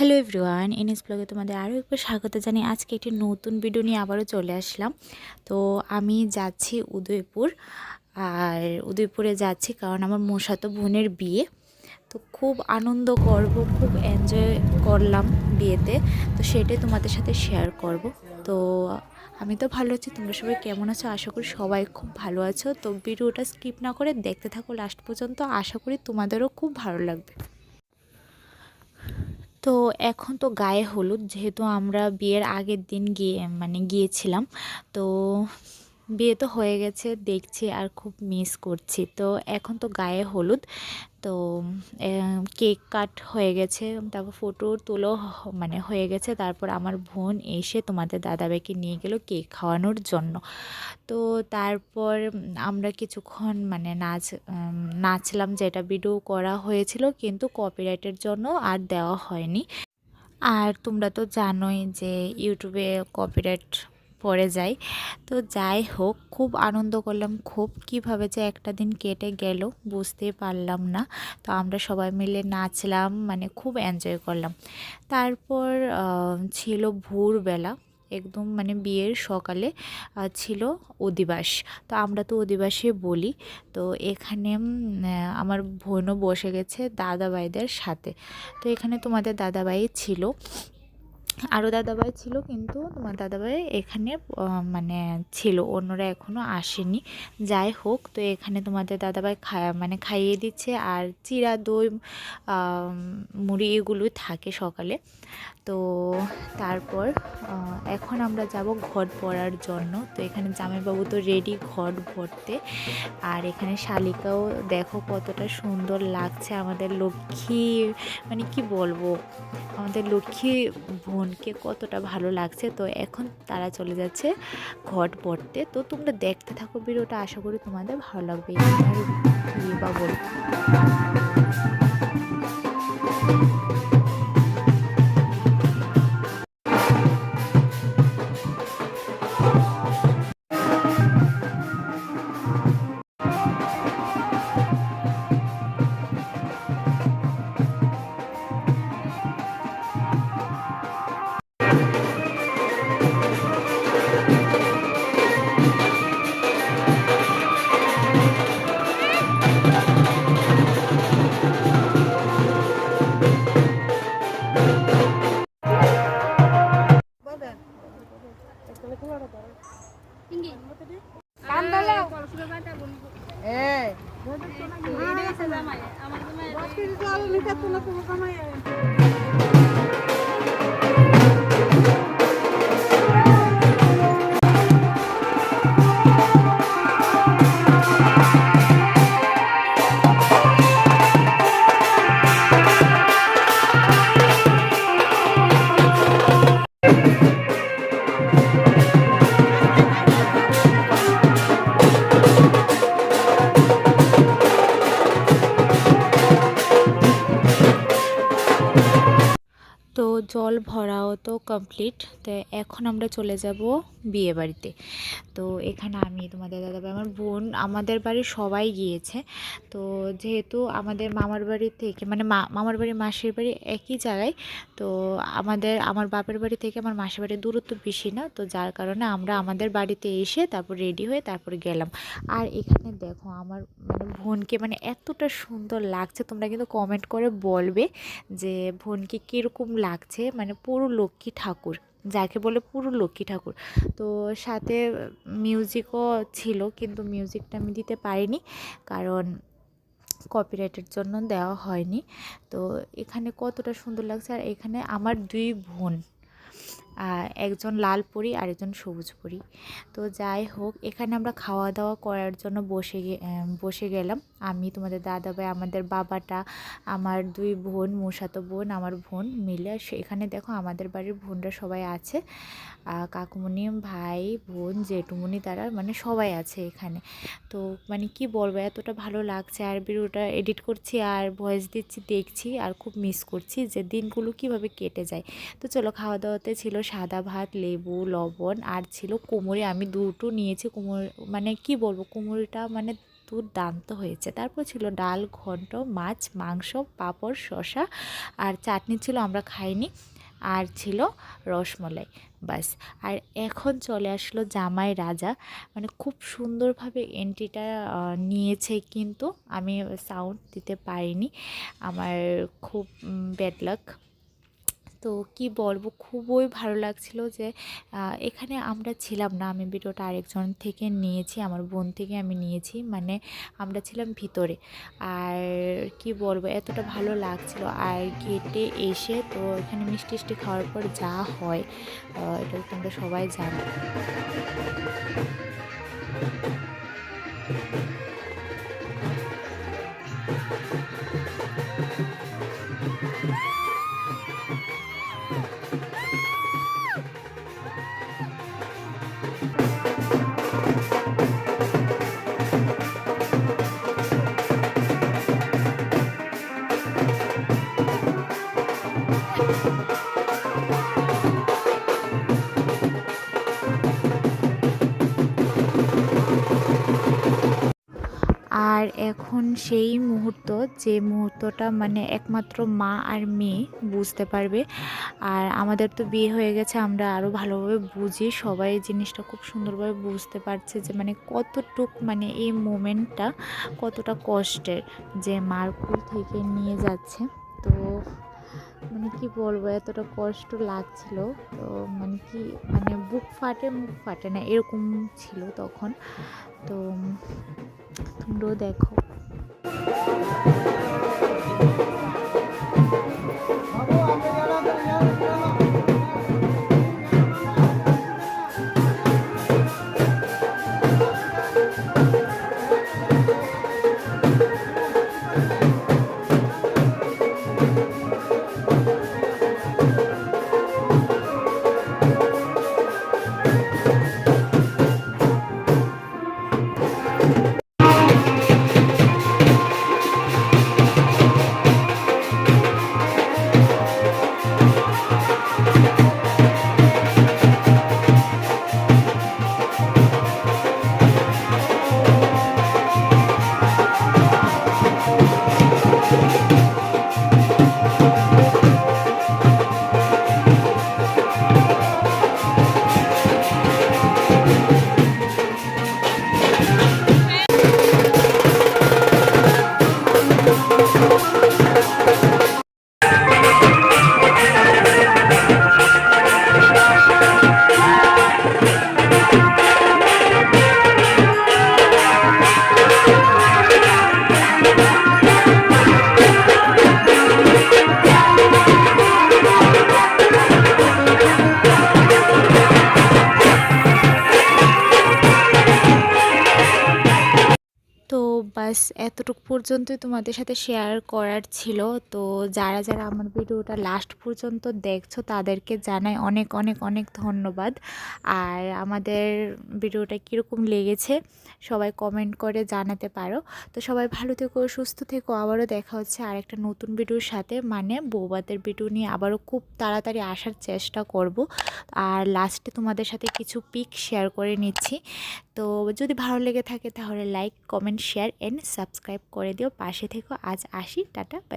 Hello everyone, NS ব্লগে তোমাদের আরও একবার স্বাগত জানি আজকে একটি নতুন ভিডিও নিয়ে আবারও চলে আসলাম। তো আমি যাচ্ছি উদয়পুর, আর উদয়পুরে যাচ্ছি কারণ আমার মশাতো বোনের বিয়ে। তো খুব আনন্দ করব, খুব এনজয় করলাম বিয়েতে। তো সেটাই তোমাদের সাথে শেয়ার করব। তো আমি তো ভালো আছি, তোমরা সবাই কেমন আছো? আশা করি সবাই খুব ভালো আছো। তো ভিডিওটা স্কিপ না করে দেখতে থাকো লাস্ট পর্যন্ত। আশা করি তোমাদেরও খুব ভালো লাগবে। তো এখন তো গায়ে হলুদ যেহেতু আমরা বিয়ের আগের দিন গিয়ে মানে গিয়েছিলাম। তো বিয়ে তো হয়ে গেছে, দেখছি আর খুব মিস করছি। তো এখন তো গায়ে হলুদ, তো কেক কাট হয়ে গেছে, তারপর ফটো তোলো মানে হয়ে গেছে, তারপর আমার বোন এসে তোমাদের দাদাভাইকে নিয়ে গেল কেক খাওয়ানোর জন্য। তো তারপর আমরা কিছুক্ষণ মানে নাচ নাচলাম যেটা ভিডিও করা হয়েছিল, কিন্তু কপিরাইটের জন্য আর দেওয়া হয়নি। আর তোমরা তো জানোই যে ইউটিউবে কপিরাইট পড়ে যায় তো যাই হোক, খুব আনন্দ করলাম, খুব কীভাবে যে একটা দিন কেটে গেল বুঝতেই পারলাম না। তো আমরা সবাই মিলে নাচলাম মানে খুব এনজয় করলাম। তারপর ছিল ভোরবেলা, একদম মানে বিয়ের সকালে ছিল অধিবাস। তো আমরা তো অধিবাসে বলি। তো এখানে আমার বোনও বসে গেছে দাদাভাইদের সাথে। তো এখানে তোমাদের দাদাভাই ছিল। আরও দাদাভাই ছিল, কিন্তু তোমার দাদাভাই এখানে মানে ছিল, অন্যরা এখনও আসেনি। যাই হোক, তো এখানে তোমাদের দাদাভাই খা মানে খাইয়ে দিচ্ছে, আর চিরা দই মুড়ি এগুলোই থাকে সকালে। তো তারপর এখন আমরা যাব ঘট পড়ার জন্য। তো এখানে জামাইবাবু তো রেডি ঘট ভরতে। আর এখানে শালিকাও দেখো কতটা সুন্দর লাগছে আমাদের লক্ষ্মী মানে কি বলব? আমাদের লক্ষ্মী বোনকে কতটা ভালো লাগছে। তো এখন তারা চলে যাচ্ছে ঘট পড়তে। তো তোমরা দেখতে থাকো ভিডিওটা। আশা করি তোমাদের ভালো লাগবে। বা কমপ্লিট তো এখন আমরা চলে যাব বিয়ে বাড়িতে। তো এখানে আমি তোমাদের দাদাভাই আমার বোন, আমাদের বাড়ির সবাই গিয়েছে। তো যেহেতু আমাদের মামার বাড়ি থেকে মানে মামার বাড়ি, মাসির বাড়ি একই জায়গায়, তো আমাদের, আমার বাপের বাড়ি থেকে আমার মাসির বাড়ির দূরত্ব বেশি না। তো যার কারণে আমরা আমাদের বাড়িতে এসে তারপর রেডি হয়ে তারপর গেলাম। আর এখানে দেখো আমার মানে বোনকে মানে এতটা সুন্দর লাগছে। তোমরা কিন্তু কমেন্ট করে বলবে যে বোনকে কীরকম লাগছে। মানে পুরো লক্ষ্মী ঠাকুর। যাকে বলে পুরো লক্ষ্মী ঠাকুর। তো সাথে মিউজিকও ছিল, কিন্তু মিউজিকটা আমি দিতে পারিনি, কারণ কপিরাইটের জন্য দেওয়া হয়নি। তো এখানে কতটা সুন্দর লাগছে, আর এখানে আমার দুই বোন। একজন লাল পরি আর একজন সবুজ পরি। তো যাই হোক, এখানে আমরা খাওয়া দাওয়া করার জন্য বসে বসে গেলাম। আমি, তোমাদের দাদা ভাই আমাদের বাবাটা, আমার দুই বোন মশাতো বোন, আমার বোন মিলে। এখানে দেখো, আমাদের বাড়ির বোনরা সবাই আছে। কাকুমণি ভাই, বোন, জেঠুমণি তারা মানে সবাই আছে এখানে। তো মানে কি বলব, এতটা ভালো লাগছে। আর ভিডিওটা এডিট করছি, আর ভয়েস দিচ্ছি, দেখছি, আর খুব মিস করছি যে দিনগুলো কীভাবে কেটে যায়। তো চলো খাওয়া দাওয়াতে ছিল সাদা ভাত, লেবু, লবণ আর ছিল কোমরে আমি দুটো নিয়েছি কোমর মানে কি বলব কোমরটা মানে দুর্দান্ত হয়েছে। তারপর ছিল ডাল, ঘন্ট, মাছ, মাংস, পাঁপড়, শসা আর চাটনি ছিল আমরা খাইনি। আর ছিল রসমলাই বাস আর এখন চলে আসলো জামাই রাজা। মানে খুব সুন্দরভাবে এন্ট্রিটা নিয়েছে কিন্তু আমি সাউন্ড দিতে পারিনি। আমার খুব ব্যাড লাক তো কি বলব? খুবই ভালো লাগছিল যে এখানে আমরা ছিলাম না। আমি ভিডিওটা আরেকজন থেকে নিয়েছি, আমার বোন থেকে আমি নিয়েছি। মানে আমরা ছিলাম ভিতরে। আর কি বলব? এতটা ভালো লাগছিল। আর গেটে এসে তো এখানে মিষ্টি টিষ্টি খাওয়ার পর যা হয় এটা তোমরা সবাই জানো। আর এখন সেই মুহূর্ত, যে মুহূর্তটা মানে একমাত্র মা আর মেয়ে বুঝতে পারবে। আর আমাদের তো বিয়ে হয়ে গেছে, আমরা আরও ভালোভাবে বুঝি। সবাই জিনিসটা খুব সুন্দরভাবে বুঝতে পারছে যে মানে কতটুক মানে এই মোমেন্টটা কতটা কষ্টের যে মার কুল থেকে নিয়ে যাচ্ছে। তো মানে কি বলব, এতটা কষ্ট লাগছিল। তো মানে কি মানে বুক ফাটে, মুখ ফাটে না, এরকম ছিল তখন। তো তোমরাও দেখো। তো এতটুকু পর্যন্তই তোমাদের সাথে শেয়ার করার ছিল। তো যারা যারা আমার ভিডিওটা লাস্ট পর্যন্ত দেখছ, তাদেরকে জানাই অনেক অনেক অনেক ধন্যবাদ। আর আমাদের ভিডিওটা কীরকম লেগেছে, সবাই কমেন্ট করে জানাতে পারো। তো সবাই ভালো থেকো, সুস্থ থেকো। আবারও দেখা হচ্ছে আর একটা নতুন ভিডিওর সাথে। মানে বৌবাদের ভিডিও নিয়ে আবারও খুব তাড়াতাড়ি আসার চেষ্টা করব। আর লাস্টে তোমাদের সাথে কিছু পিক শেয়ার করে নিচ্ছি। তো যদি ভালো লেগে থাকে, তাহলে like comment share and subscribe করে দিও। পাশে থেকো আজ আসি। Tata bye